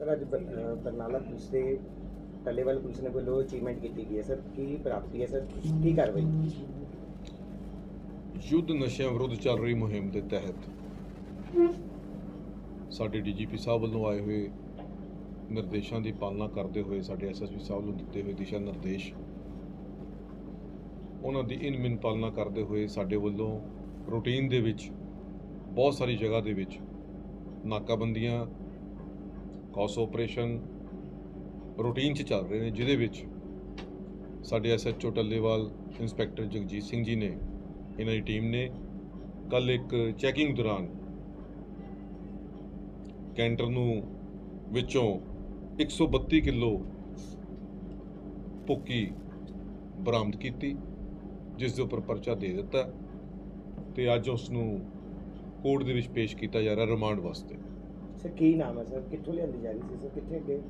Sir ਅੱਜ Barnala police ਦੇ Tallewal police ਨੇ ਵੱਲੋਂ ਅਚੀਵਮੈਂਟ ਕੀਤੀ ਗਈ ਹੈ ਸਰ ਕੀ ਪ੍ਰਾਪਤੀ ਹੈ ਸਰ ਕੀ ਕਾਰਵਾਈ? ਯੁੱਧ ਨਸ਼ਿਆਂ ਵਿਰੁੱਧ ਚੱਲ ਰਹੀ ਮੁਹਿੰਮ ਦੇ ਤਹਿਤ ਸਾਡੇ ਡੀਜੀਪੀ ਸਾਹਿਬ ਵੱਲੋਂ ਆਏ ਹੋਏ ਨਿਰਦੇਸ਼ਾਂ ਦੀ ਪਾਲਣਾ ਕਰਦੇ ਹੋਏ ਸਾਡੇ ਐਸਐਸਪੀ ਸਾਹਿਬ ਨੂੰ ਦਿੱਤੇ ਹੋਏ ਦਿਸ਼ਾ ਨਿਰਦੇਸ਼, ਉਹਨਾਂ ਦੀ ਇਨ ਮਿਨ ਪਾਲਣਾ ਕਰਦੇ ਹੋਏ ਸਾਡੇ ਵੱਲੋਂ ਰੂਟੀਨ ਦੇ ਵਿੱਚ, ਬਹੁਤ ਸਾਰੀ ਜਗ੍ਹਾ ਦੇ ਵਿੱਚ ਨਾਕਾਬੰਦੀਆਂ ਕੌਸ ਆਪਰੇਸ਼ਨ ਰੂਟੀਨ 'ਚ ਚੱਲ ਰਹੇ ਨੇ, ਜਿਹਦੇ ਵਿੱਚ ਸਾਡੇ ਐਸਐਚਓ ਟੱਲੇਵਾਲ ਇੰਸਪੈਕਟਰ ਜਗਜੀਤ ਸਿੰਘ ਜੀ ਨੇ, ਇਹਨਾਂ ਦੀ ਟੀਮ ਨੇ ਕੱਲ ਇੱਕ ਚੈਕਿੰਗ ਦੌਰਾਨ ਕੈਂਟਰ ਨੂੰ ਵਿੱਚੋਂ 132 ਕਿਲੋ ਭੁੱਕੀ ਬਰਾਮਦ ਕੀਤੀ, ਜਿਸ ਦੇ ਉੱਪਰ ਪਰਚਾ ਦੇ ਦਿੱਤਾ ਤੇ ਅੱਜ ਉਸ ਨੂੰ ਕੋਰਟ ਦੇ ਵਿੱਚ ਪੇਸ਼ ਕੀਤਾ ਜਾ ਰਿਹਾ, ਰਿਮਾਂਡ ਵਾਸਤੇ। ਸਰ ਕੀ ਨਾਮ ਹੈ ਸਰ? ਕਿੱਥੋਂ ਲਿਆਂਦੀ ਜਾ ਰਹੀ ਸੀ ਸਰ? ਕਿੱਥੇ ਅੱਗੇ?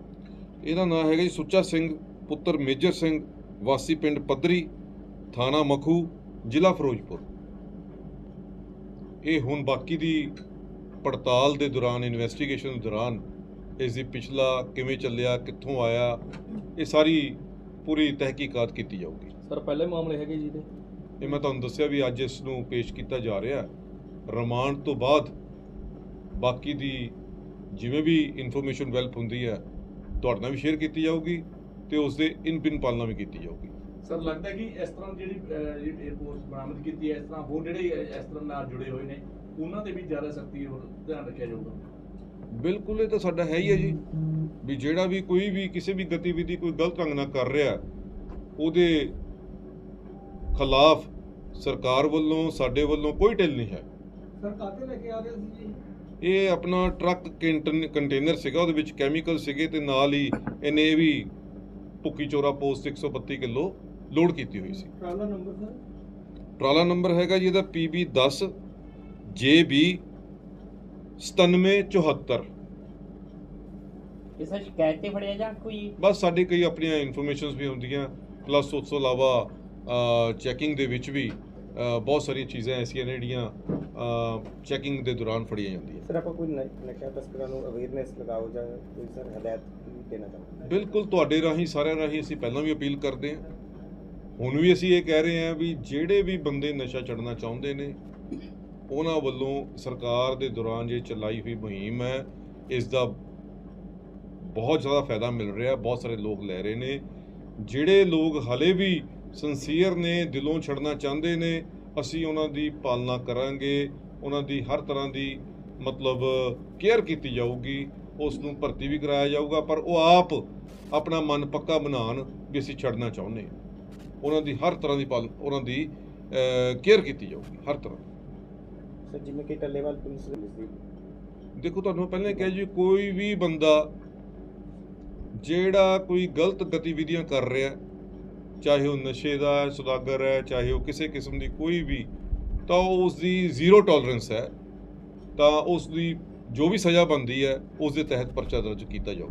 ਇਹਦਾ ਨਾਮ ਹੈਗਾ ਜੀ ਸੁੱਚਾ ਸਿੰਘ ਪੁੱਤਰ ਮੇਜਰ ਸਿੰਘ ਵਾਸੀ ਪਿੰਡ ਪੱਧਰੀ ਥਾਣਾ ਮਖੂ ਜ਼ਿਲ੍ਹਾ ਫਿਰੋਜ਼ਪੁਰ। ਇਹ ਹੁਣ ਬਾਕੀ ਦੀ ਪੜਤਾਲ ਦੇ ਦੌਰਾਨ ਇਨਵੈਸਟੀਗੇਸ਼ਨ ਦੇ ਦੌਰਾਨ ਇਸ ਦੀ ਪਿਛਲਾ ਕਿਵੇਂ ਚੱਲਿਆ ਕਿੱਥੋਂ ਆਇਆ ਇਹ ਸਾਰੀ ਪੂਰੀ ਤਹਿਕੀਕਾਤ ਕੀਤੀ ਜਾਊਗੀ। ਸਰ ਪਹਿਲੇ ਮਾਮਲੇ ਹੈਗੇ ਜੀ ਦੇ ਇਹ ਮੈਂ ਤੁਹਾਨੂੰ ਦੱਸਿਆ ਵੀ ਅੱਜ ਇਸ ਨੂੰ ਪੇਸ਼ ਕੀਤਾ ਜਾ ਰਿਹਾ। ਰਿਮਾਂਡ ਤੋਂ ਬਾਅਦ ਬਾਕੀ ਦੀ ਜਿਵੇਂ ਵੀ ਇਨਫੋਰਮੇਸ਼ਨ ਡਿਵੈਲਪ ਹੁੰਦੀ ਹੈ ਤੁਹਾਡੇ ਨਾਲ ਵੀ ਸ਼ੇਅਰ ਕੀਤੀ ਜਾਊਗੀ ਤੇ ਉਸ ਦੇ ਇਨ ਬਿਨ ਪਾਲਣਾ ਵੀ ਕੀਤੀ ਜਾਊਗੀ। ਸਰ ਲੱਗਦਾ ਹੈ ਕਿ ਇਸ ਤਰ੍ਹਾਂ ਜਿਹੜੀ ਜਿਹੜੀ 에어ਪੋਰਟ ਬਰਾਮਦ ਕੀਤੀ ਹੈ ਇਸ ਤਰ੍ਹਾਂ ਹੋਰ ਜਿਹੜੇ ਇਸ ਤਰ੍ਹਾਂ ਨਾਲ ਜੁੜੇ ਹੋਏ ਨੇ ਉਹਨਾਂ ਤੇ ਵੀ ਜ਼ਿਆਦਾ ਸਖਤੀ ਹੋਰ ਧਿਆਨ ਰੱਖਿਆ ਜਾਊਗਾ। ਬਿਲਕੁਲ ਇਹ ਤਾਂ ਸਾਡਾ ਹੈ ਹੀ ਹੈ ਜੀ। ਵੀ ਜਿਹੜਾ ਵੀ ਕੋਈ ਵੀ ਕਿਸੇ ਵੀ ਗਤੀਵਿਧੀ ਕੋਈ ਗਲਤ ਢੰਗ ਨਾਲ ਕਰ ਰਿਹਾ ਉਹਦੇ ਖਿਲਾਫ ਸਰਕਾਰ ਵੱਲੋਂ ਸਾਡੇ ਵੱਲੋਂ ਕੋਈ ਢਿੱਲ ਨਹੀਂ ਹੈ। ਸਰ ਕਾਤੇ ਲੈ ਕੇ ਆ ਰਹੇ ਸੀ ਜੀ ਇਹ ਆਪਣਾ ਟਰੱਕ ਕੰਟੇਨ- ਕੰਟੇਨਰ ਸੀਗਾ ਉਹਦੇ ਵਿੱਚ ਕੈਮੀਕਲ ਸੀਗੇ ਤੇ ਨਾਲ ਹੀ ਇਹਨੇ ਇਹ ਵੀ ਭੁੱਕੀ ਚੋਰਾ ਪੋਸਟ 132 ਕਿਲੋ ਲੋਡ ਕੀਤੀ ਹੋਈ ਸੀ। ਟਰਾਲਾ ਨੰਬਰ ਸਰ? ਟਰਾਲਾ ਨੰਬਰ ਹੈਗਾ ਜੀ ਇਹਦਾ PB 10 JB 9774 ਇਹ ਸਰ ਸ਼ਿਕਾਇਤ ਤੇ ਫੜਿਆ ਜਾਂ ਕੋਈ? ਬਸ ਸਾਡੇ ਕਈ ਆਪਣੀਆਂ ਇਨਫੋਰਮੇਸ਼ਨਸ ਵੀ ਹੁੰਦੀਆਂ ਪਲੱਸ ਉਸ ਤੋਂ ਇਲਾਵਾ ਚੈਕਿੰਗ ਦੇ ਵਿੱਚ ਵੀ ਬਹੁਤ ਸਾਰੀਆਂ ਚੀਜ਼ਾਂ ਐਸੀਆਂ ਨੇ ਜਿਹੜੀਆਂ ਚੈਕਿੰਗ ਦੇ ਦੌਰਾਨ ਫੜੀਆਂ ਜਾਂਦੀਆਂ। ਸਰ ਆਪਾਂ ਕੋਈ ਨਸ਼ਾ ਤਸਕਰਾਂ ਨੂੰ ਅਵੇਅਰਨੈਸ ਲਗਾਓ ਜਾਂ ਕੋਈ ਸਰ ਹਦਾਇਤ ਦੇਣਾ ਚਾਹੁੰਦੇ ਬਿਲਕੁਲ ਤੁਹਾਡੇ ਰਾਹੀਂ ਸਾਰਿਆਂ ਰਾਹੀਂ ਅਸੀਂ ਪਹਿਲਾਂ ਵੀ ਅਪੀਲ ਕਰਦੇ ਹਾਂ। ਹੁਣ ਵੀ ਅਸੀਂ ਇਹ ਕਹਿ ਰਹੇ ਹਾਂ ਵੀ ਜਿਹੜੇ ਵੀ ਬੰਦੇ ਨਸ਼ਾ ਛੱਡਣਾ ਚਾਹੁੰਦੇ ਨੇ ਉਹਨਾਂ ਵੱਲੋਂ ਸਰਕਾਰ ਦੇ ਦੌਰਾਨ ਜੇ ਚਲਾਈ ਹੋਈ ਮੁਹਿੰਮ ਹੈ ਇਸ ਦਾ ਬਹੁਤ ਜ਼ਿਆਦਾ ਫਾਇਦਾ ਮਿਲ ਰਿਹਾ ਬਹੁਤ ਸਾਰੇ ਲੋਕ ਲੈ ਰਹੇ ਨੇ। ਜਿਹੜੇ ਲੋਕ ਹਲੇ ਵੀ ਸੰਸੀਅਰ ਨੇ ਦਿਲੋਂ ਛੱਡਣਾ ਚਾਹੁੰਦੇ ਨੇ ਅਸੀਂ ਉਹਨਾਂ ਦੀ ਪਾਲਣਾ ਕਰਾਂਗੇ ਉਹਨਾਂ ਦੀ ਹਰ ਤਰ੍ਹਾਂ ਦੀ ਮਤਲਬ ਕੇਅਰ ਕੀਤੀ ਜਾਊਗੀ ਉਸ ਨੂੰ ਭਰਤੀ ਵੀ ਕਰਾਇਆ ਜਾਊਗਾ ਪਰ ਉਹ ਆਪ ਆਪਣਾ ਮਨ ਪੱਕਾ ਬਣਾਉਣ ਵੀ ਅਸੀਂ ਛੱਡਣਾ ਚਾਹੁੰਦੇ ਹਾਂ। ਉਹਨਾਂ ਦੀ ਹਰ ਤਰ੍ਹਾਂ ਦੀ ਪਾਲ ਉਹਨਾਂ ਦੀ ਕੇਅਰ ਕੀਤੀ ਜਾਊਗੀ ਹਰ ਤਰ੍ਹਾਂ ਸਰ ਜਿਵੇਂ ਕਿ ਟੱਲੇਵਾਲ ਪੁਲਿਸ ਦੀ ਦੇਖੋ ਤੁਹਾਨੂੰ ਪਹਿਲਾਂ ਕਿਹਾ ਜੀ ਕੋਈ ਵੀ ਬੰਦਾ ਜਿਹੜਾ ਕੋਈ ਗਲਤ ਗਤੀਵਿਧੀਆਂ ਕਰ ਰਿਹਾ ਚਾਹੇ ਉਹ ਨਸ਼ੇ ਦਾ ਸੁਦਾਗਰ ਹੈ, ਚਾਹੇ ਉਹ ਕਿਸੇ ਕਿਸਮ ਦੀ ਕੋਈ ਵੀ, ਤਾਂ ਉਸ ਦੀ ਜ਼ੀਰੋ ਟੋਲਰੈਂਸ ਹੈ। ਤਾਂ ਉਸ ਦੀ ਜੋ ਵੀ ਸਜ਼ਾ ਬਣਦੀ ਹੈ ਉਸ ਦੇ ਤਹਿਤ ਪਰਚਾ ਦਰਜ ਕੀਤਾ ਜਾਊ